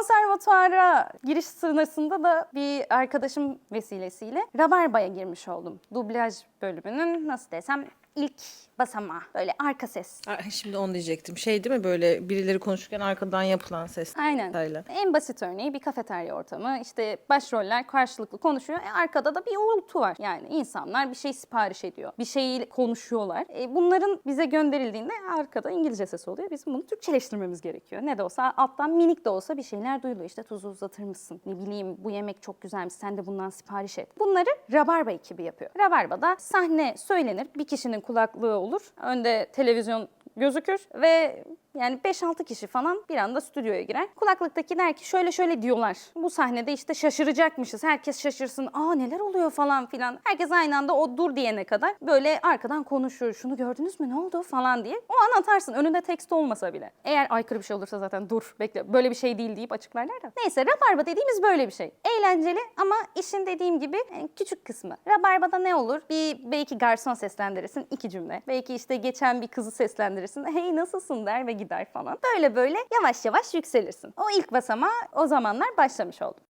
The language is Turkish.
Konservatuara giriş sırasında da bir arkadaşım vesilesiyle Rabarba'ya girmiş oldum. Dublaj bölümünün nasıl desem ilk basamağı. Böyle arka ses. Şimdi onu diyecektim. Şey değil mi böyle birileri konuşurken arkadan yapılan ses. Aynen. Öyle. En basit örneği bir kafeterya ortamı. İşte başroller karşılıklı konuşuyor. E, arkada da bir uğultu var. Yani insanlar bir şey sipariş ediyor. Bir şeyi konuşuyorlar. E, bunların bize gönderildiğinde arkada İngilizce ses oluyor. Bizim bunu Türkçeleştirmemiz gerekiyor. Ne de olsa alttan minik de olsa bir şeyler duyuluyor. İşte tuzu uzatır mısın? Ne bileyim bu yemek çok güzelmiş. Sen de bundan sipariş et. Bunları Rabarba ekibi yapıyor. Rabarba'da sahne söylenir. Bir kişinin kulaklığı olur. Önde televizyon gözükür ve yani 5-6 kişi falan bir anda stüdyoya girer. Kulaklıktaki der ki şöyle şöyle diyorlar. Bu sahnede işte şaşıracakmışız. Herkes şaşırsın. Aa neler oluyor falan filan. Herkes aynı anda o dur diyene kadar böyle arkadan konuşur. Şunu gördünüz mü ne oldu falan diye. O an atarsın önünde tekst olmasa bile. Eğer aykırı bir şey olursa zaten dur bekle böyle bir şey değil deyip açıklarlar da. Neyse Rabarba dediğimiz böyle bir şey. Eğlenceli ama işin dediğim gibi en küçük kısmı. Rabarba'da ne olur? Bir belki garson seslendirirsin iki cümle. Belki işte geçen bir kızı seslendirirsin. Hey nasılsın der ve gider falan. Böyle böyle yavaş yavaş yükselirsin. O ilk basamağa o zamanlar başlamış oldum.